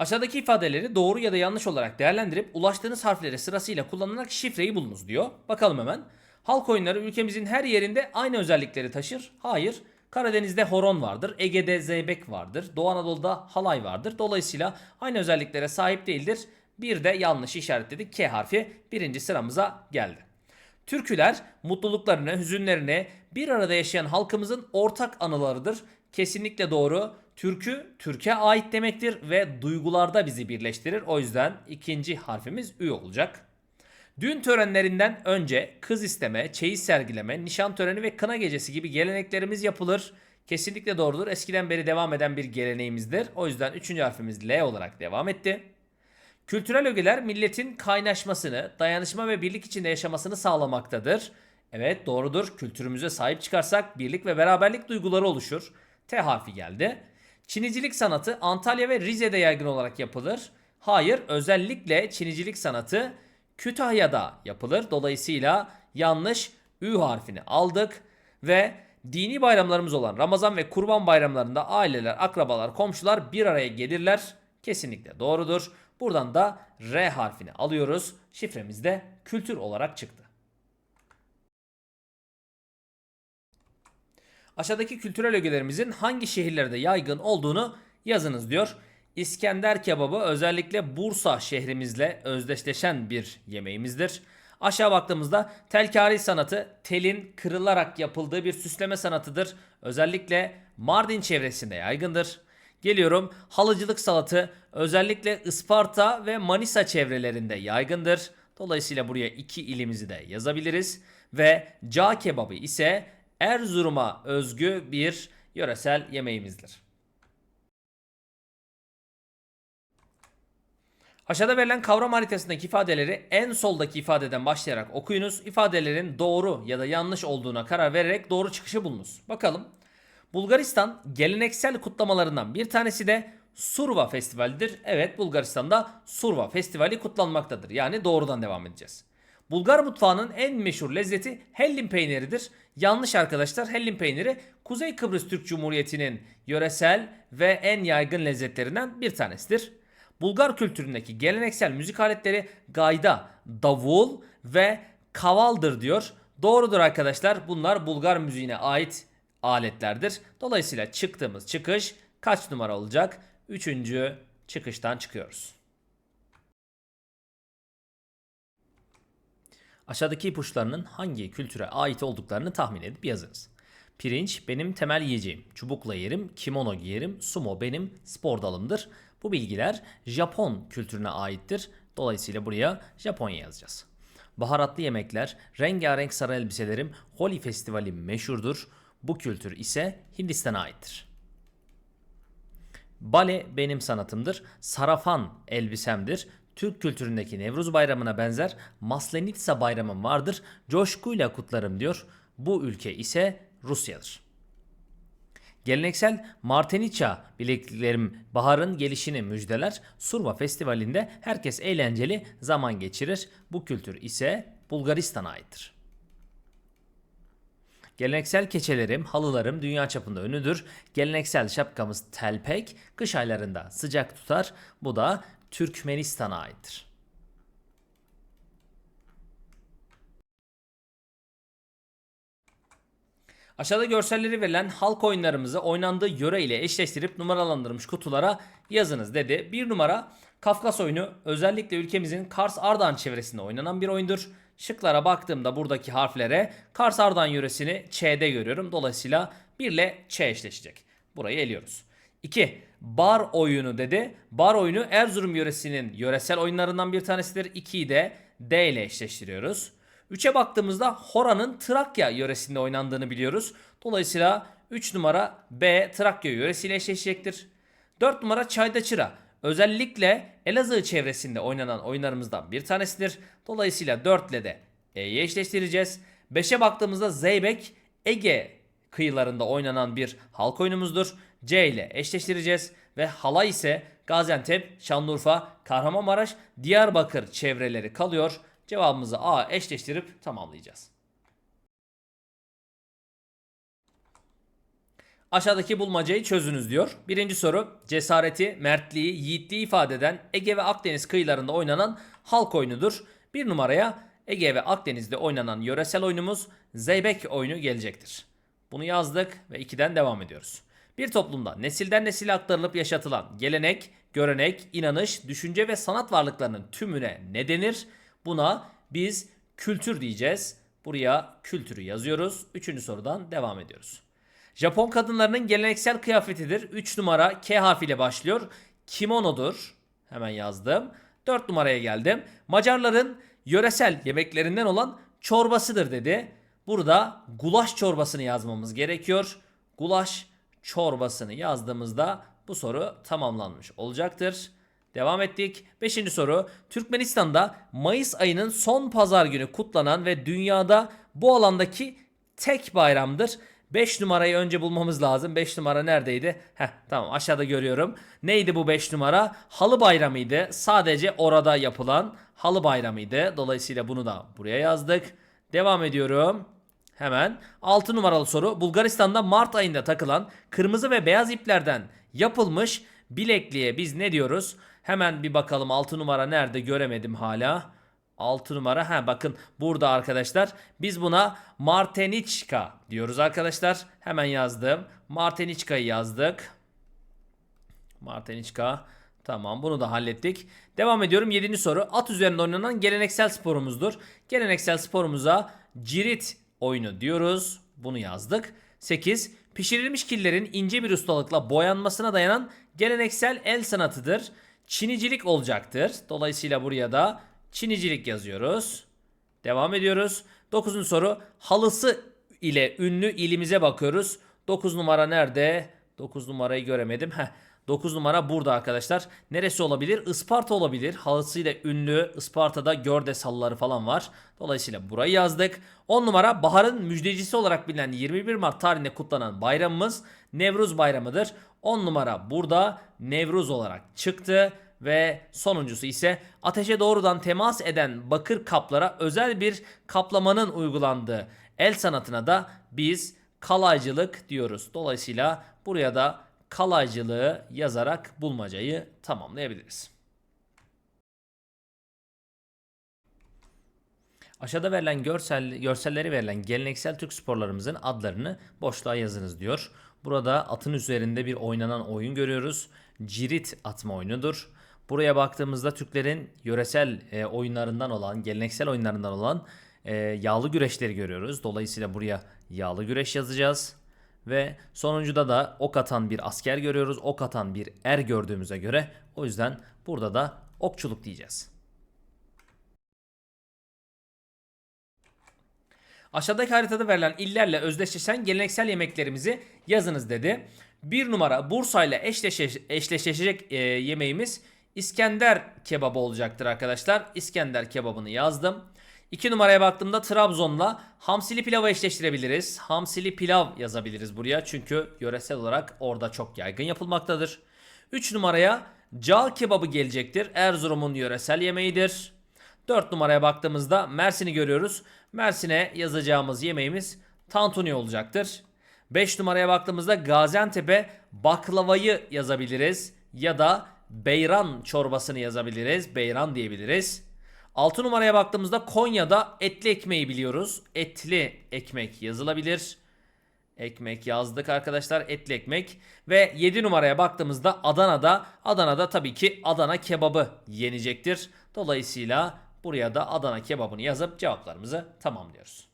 Aşağıdaki ifadeleri doğru ya da yanlış olarak değerlendirip ulaştığınız harfleri sırasıyla kullanarak şifreyi bulunuz diyor. Bakalım hemen. Halk oyunları ülkemizin her yerinde aynı özellikleri taşır. Hayır. Karadeniz'de horon vardır, Ege'de zeybek vardır, Doğu Anadolu'da halay vardır. Dolayısıyla aynı özelliklere sahip değildir. Bir de yanlış işaretledik. K harfi birinci sıramıza geldi. Türküler mutluluklarını, hüzünlerini bir arada yaşayan halkımızın ortak anılarıdır. Kesinlikle doğru. Türkü Türkiye ait demektir ve duygularda bizi birleştirir. O yüzden ikinci harfimiz Ü olacak. Düğün törenlerinden önce kız isteme, çeyiz sergileme, nişan töreni ve kına gecesi gibi geleneklerimiz yapılır. Kesinlikle doğrudur. Eskiden beri devam eden bir geleneğimizdir. O yüzden üçüncü harfimiz L olarak devam etti. Kültürel ögeler milletin kaynaşmasını, dayanışma ve birlik içinde yaşamasını sağlamaktadır. Evet doğrudur. Kültürümüze sahip çıkarsak birlik ve beraberlik duyguları oluşur. T harfi geldi. Çinicilik sanatı Antalya ve Rize'de yaygın olarak yapılır. Hayır, özellikle Çinicilik sanatı Kütahya'da yapılır. Dolayısıyla yanlış Ü harfini aldık ve dini bayramlarımız olan Ramazan ve Kurban bayramlarında aileler, akrabalar, komşular bir araya gelirler. Kesinlikle doğrudur. Buradan da R harfini alıyoruz. Şifremiz de kültür olarak çıktı. Aşağıdaki kültürel ögelerimizin hangi şehirlerde yaygın olduğunu yazınız diyor. İskender kebabı özellikle Bursa şehrimizle özdeşleşen bir yemeğimizdir. Aşağı baktığımızda telkari sanatı telin kırılarak yapıldığı bir süsleme sanatıdır. Özellikle Mardin çevresinde yaygındır. Geliyorum halıcılık sanatı özellikle Isparta ve Manisa çevrelerinde yaygındır. Dolayısıyla buraya iki ilimizi de yazabiliriz. Ve cağ kebabı ise Erzurum'a özgü bir yöresel yemeğimizdir. Aşağıda verilen kavram haritasındaki ifadeleri en soldaki ifadeden başlayarak okuyunuz. İfadelerin doğru ya da yanlış olduğuna karar vererek doğru çıkışı bulunuz. Bakalım. Bulgaristan geleneksel kutlamalarından bir tanesi de Surva Festivali'dir. Evet Bulgaristan'da Surva Festivali kutlanmaktadır. Yani doğrudan devam edeceğiz. Bulgar mutfağının en meşhur lezzeti hellim peyniridir. Yanlış arkadaşlar hellim peyniri Kuzey Kıbrıs Türk Cumhuriyeti'nin yöresel ve en yaygın lezzetlerinden bir tanesidir. Bulgar kültüründeki geleneksel müzik aletleri gayda, davul ve kavaldır diyor. Doğrudur arkadaşlar. Bunlar Bulgar müziğine ait aletlerdir. Dolayısıyla çıktığımız çıkış kaç numara olacak? Üçüncü çıkıştan çıkıyoruz. Aşağıdaki ipuçlarının hangi kültüre ait olduklarını tahmin edip yazınız. Pirinç benim temel yiyeceğim. Çubukla yerim, kimono giyerim, sumo benim spor dalımdır. Bu bilgiler Japon kültürüne aittir. Dolayısıyla buraya Japonya yazacağız. Baharatlı yemekler, rengarenk sarı elbiselerim, Holi Festivali meşhurdur. Bu kültür ise Hindistan'a aittir. Bale benim sanatımdır. Sarafan elbisemdir. Türk kültüründeki Nevruz bayramına benzer Maslenitsa bayramım vardır. Coşkuyla kutlarım diyor. Bu ülke ise Rusya'dır. Geleneksel Martenica bilekliklerim baharın gelişini müjdeler. Surva Festivali'nde herkes eğlenceli zaman geçirir. Bu kültür ise Bulgaristan'a aittir. Geleneksel keçelerim, halılarım dünya çapında ünlüdür. Geleneksel şapkamız telpek, kış aylarında sıcak tutar. Bu da Türkmenistan'a aittir. Aşağıda görselleri verilen halk oyunlarımızı oynandığı yöre ile eşleştirip numaralandırmış kutulara yazınız dedi. Bir numara Kafkas oyunu özellikle ülkemizin Kars Ardahan çevresinde oynanan bir oyundur. Şıklara baktığımda buradaki harflere Kars Ardahan yöresini Ç'de görüyorum. Dolayısıyla 1 ile Ç eşleşecek. Burayı eliyoruz. 2. Bar oyunu dedi. Bar oyunu Erzurum yöresinin yöresel oyunlarından bir tanesidir. 2'yi de D ile eşleştiriyoruz. 3'e baktığımızda Hora'nın Trakya yöresinde oynandığını biliyoruz. Dolayısıyla 3 numara B Trakya yöresiyle eşleşecektir. 4 numara Çayda Çıra. Özellikle Elazığ çevresinde oynanan oyunlarımızdan bir tanesidir. Dolayısıyla 4 ile de E'yi eşleştireceğiz. 5'e baktığımızda Zeybek Ege kıyılarında oynanan bir halk oyunumuzdur. C ile eşleştireceğiz ve halay ise Gaziantep, Şanlıurfa, Kahramanmaraş, Diyarbakır çevreleri kalıyor. Cevabımızı A eşleştirip tamamlayacağız. Aşağıdaki bulmacayı çözünüz diyor. Birinci soru cesareti, mertliği, yiğitliği ifade eden Ege ve Akdeniz kıyılarında oynanan halk oyunudur. Bir numaraya Ege ve Akdeniz'de oynanan yöresel oyunumuz Zeybek oyunu gelecektir. Bunu yazdık ve 2'den devam ediyoruz. Bir toplumda nesilden nesile aktarılıp yaşatılan gelenek, görenek, inanış, düşünce ve sanat varlıklarının tümüne ne denir? Buna biz kültür diyeceğiz. Buraya kültürü yazıyoruz. Üçüncü sorudan devam ediyoruz. Japon kadınlarının geleneksel kıyafetidir. 3 numara K harfiyle başlıyor. Kimonodur. Hemen yazdım. 4 numaraya geldim. Macarların yöresel yemeklerinden olan çorbasıdır dedi. Burada gulaş çorbasını yazmamız gerekiyor. Gulaş çorbasını yazdığımızda bu soru tamamlanmış olacaktır. Devam ettik. Beşinci soru. Türkmenistan'da Mayıs ayının son pazar günü kutlanan ve dünyada bu alandaki tek bayramdır. 5 numarayı önce bulmamız lazım. 5 numara neredeydi? Heh tamam aşağıda görüyorum. Neydi bu 5 numara? Halı bayramıydı. Sadece orada yapılan halı bayramıydı. Dolayısıyla bunu da buraya yazdık. Devam ediyorum. Hemen 6 numaralı soru. Bulgaristan'da Mart ayında takılan kırmızı ve beyaz iplerden yapılmış bilekliğe biz ne diyoruz? Hemen bir bakalım 6 numara nerede göremedim hala. 6 numara ha bakın burada arkadaşlar biz buna Marteniçka diyoruz arkadaşlar. Hemen yazdım. Marteniçka'yı yazdık. Marteniçka. Tamam bunu da hallettik. Devam ediyorum 7. soru. At üzerinde oynanan geleneksel sporumuzdur. Geleneksel sporumuza cirit oyunu diyoruz. Bunu yazdık. 8. Pişirilmiş killerin ince bir ustalıkla boyanmasına dayanan geleneksel el sanatıdır. Çinicilik olacaktır. Dolayısıyla buraya da Çinicilik yazıyoruz. Devam ediyoruz. 9. soru. Halısı ile ünlü ilimize bakıyoruz. 9 numara nerede? 9 numarayı göremedim. Heh. 9 numara burada arkadaşlar. Neresi olabilir? Isparta olabilir. Halısıyla ünlü Isparta'da Gördes halıları falan var. Dolayısıyla burayı yazdık. 10 numara baharın müjdecisi olarak bilinen 21 Mart tarihinde kutlanan bayramımız Nevruz bayramıdır. 10 numara burada Nevruz olarak çıktı. Ve sonuncusu ise ateşe doğrudan temas eden bakır kaplara özel bir kaplamanın uygulandığı el sanatına da biz kalaycılık diyoruz. Dolayısıyla buraya da kalaycılığı yazarak bulmacayı tamamlayabiliriz. Aşağıda verilen görsel, görselleri verilen geleneksel Türk sporlarımızın adlarını boşluğa yazınız diyor. Burada atın üzerinde bir oynanan oyun görüyoruz. Cirit atma oyunudur. Buraya baktığımızda Türklerin yöresel e, oyunlarından olan, geleneksel oyunlarından olan e, yağlı güreşleri görüyoruz. Dolayısıyla buraya yağlı güreş yazacağız. Ve sonuncuda da ok atan bir asker görüyoruz. Ok atan bir er gördüğümüze göre o yüzden burada da okçuluk diyeceğiz. Aşağıdaki haritada verilen illerle özdeşleşen geleneksel yemeklerimizi yazınız dedi. Bir numara Bursa ile eşleşe, eşleşecek e, yemeğimiz İskender kebabı olacaktır arkadaşlar. İskender kebabını yazdım. 2 numaraya baktığımda Trabzon'la hamsili pilavı eşleştirebiliriz. Hamsili pilav yazabiliriz buraya çünkü yöresel olarak orada çok yaygın yapılmaktadır. 3 numaraya cal kebabı gelecektir. Erzurum'un yöresel yemeğidir. 4 numaraya baktığımızda Mersin'i görüyoruz. Mersin'e yazacağımız yemeğimiz tantuni olacaktır. 5 numaraya baktığımızda Gaziantep'e baklavayı yazabiliriz ya da beyran çorbasını yazabiliriz. Beyran diyebiliriz. 6 numaraya baktığımızda Konya'da etli ekmeği biliyoruz. Etli ekmek yazılabilir. Ekmek yazdık arkadaşlar etli ekmek. Ve 7 numaraya baktığımızda Adana'da Adana'da tabii ki Adana kebabı yenecektir. Dolayısıyla buraya da Adana kebabını yazıp cevaplarımızı tamamlıyoruz.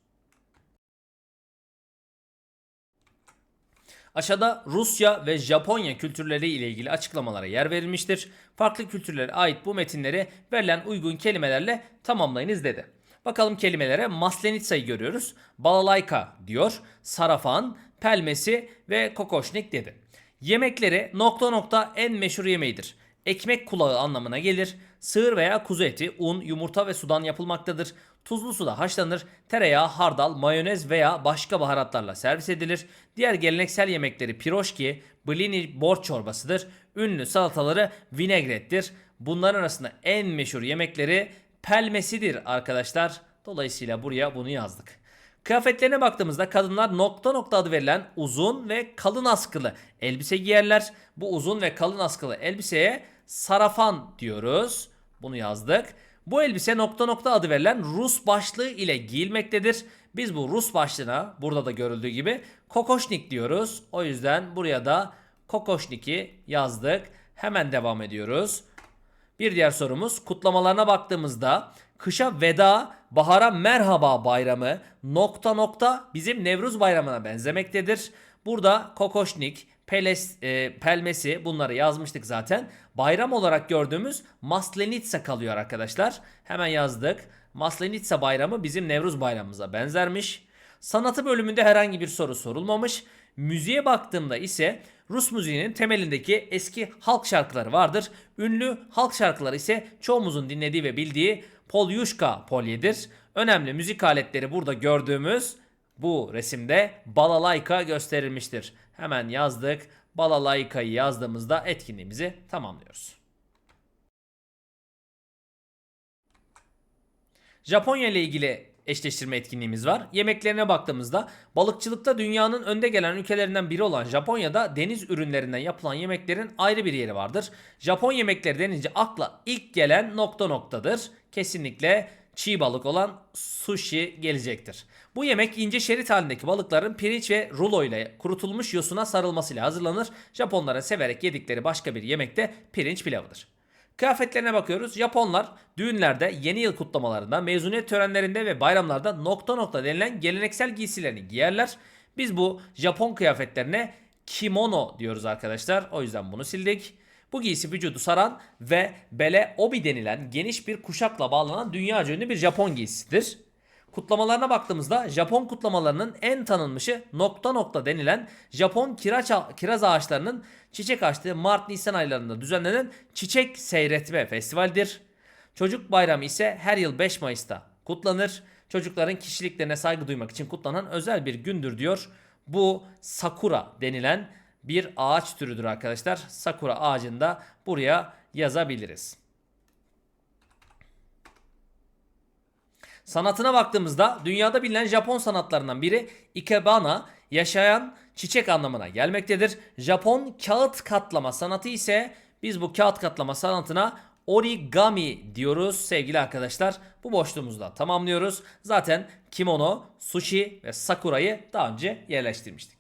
Aşağıda Rusya ve Japonya kültürleri ile ilgili açıklamalara yer verilmiştir. Farklı kültürlere ait bu metinleri verilen uygun kelimelerle tamamlayınız dedi. Bakalım kelimelere Maslenitsa'yı görüyoruz. Balalayka diyor. Sarafan, pelmesi ve kokoşnik dedi. Yemekleri nokta nokta en meşhur yemeğidir. Ekmek kulağı anlamına gelir. Sığır veya kuzu eti, un, yumurta ve sudan yapılmaktadır. Tuzlu suda haşlanır. Tereyağı, hardal, mayonez veya başka baharatlarla servis edilir. Diğer geleneksel yemekleri piroşki, blini borç çorbasıdır. Ünlü salataları vinegrettir. Bunların arasında en meşhur yemekleri pelmesidir arkadaşlar. Dolayısıyla buraya bunu yazdık. Kıyafetlerine baktığımızda kadınlar nokta nokta adı verilen uzun ve kalın askılı elbise giyerler. Bu uzun ve kalın askılı elbiseye sarafan diyoruz. Bunu yazdık. Bu elbise nokta nokta adı verilen Rus başlığı ile giyilmektedir. Biz bu Rus başlığına burada da görüldüğü gibi kokoşnik diyoruz. O yüzden buraya da kokoşniki yazdık. Hemen devam ediyoruz. Bir diğer sorumuz kutlamalarına baktığımızda kışa veda, bahara merhaba bayramı nokta nokta bizim Nevruz bayramına benzemektedir. Burada kokoşnik, peles, e, pelmesi bunları yazmıştık zaten. Bayram olarak gördüğümüz Maslenitsa kalıyor arkadaşlar. Hemen yazdık. Maslenitsa bayramı bizim Nevruz bayramımıza benzermiş. Sanatı bölümünde herhangi bir soru sorulmamış. Müziğe baktığımda ise Rus müziğinin temelindeki eski halk şarkıları vardır. Ünlü halk şarkıları ise çoğumuzun dinlediği ve bildiği Polyushka polyedir. Önemli müzik aletleri burada gördüğümüz bu resimde balalayka gösterilmiştir. Hemen yazdık. Balalaykayı yazdığımızda etkinliğimizi tamamlıyoruz. Japonya ile ilgili eşleştirme etkinliğimiz var. Yemeklerine baktığımızda balıkçılıkta dünyanın önde gelen ülkelerinden biri olan Japonya'da deniz ürünlerinden yapılan yemeklerin ayrı bir yeri vardır. Japon yemekleri denince akla ilk gelen nokta noktadır. Kesinlikle çiğ balık olan sushi gelecektir. Bu yemek ince şerit halindeki balıkların pirinç ve rulo ile kurutulmuş yosuna sarılmasıyla hazırlanır. Japonların severek yedikleri başka bir yemek de pirinç pilavıdır. Kıyafetlerine bakıyoruz. Japonlar düğünlerde, yeni yıl kutlamalarında, mezuniyet törenlerinde ve bayramlarda nokta nokta denilen geleneksel giysilerini giyerler. Biz bu Japon kıyafetlerine kimono diyoruz arkadaşlar. O yüzden bunu sildik. Bu giysi vücudu saran ve bele obi denilen geniş bir kuşakla bağlanan dünyaca ünlü bir Japon giysisidir. Kutlamalarına baktığımızda Japon kutlamalarının en tanınmışı nokta nokta denilen Japon kiraz, kiraz ağaçlarının çiçek açtığı Mart-Nisan aylarında düzenlenen çiçek seyretme festivalidir. Çocuk bayramı ise her yıl 5 Mayıs'ta kutlanır. Çocukların kişiliklerine saygı duymak için kutlanan özel bir gündür diyor. Bu sakura denilen bir ağaç türüdür arkadaşlar. Sakura ağacını da buraya yazabiliriz. Sanatına baktığımızda dünyada bilinen Japon sanatlarından biri ikebana yaşayan çiçek anlamına gelmektedir. Japon kağıt katlama sanatı ise biz bu kağıt katlama sanatına origami diyoruz sevgili arkadaşlar. Bu boşluğumuzda tamamlıyoruz. Zaten kimono, sushi ve sakurayı daha önce yerleştirmiştik.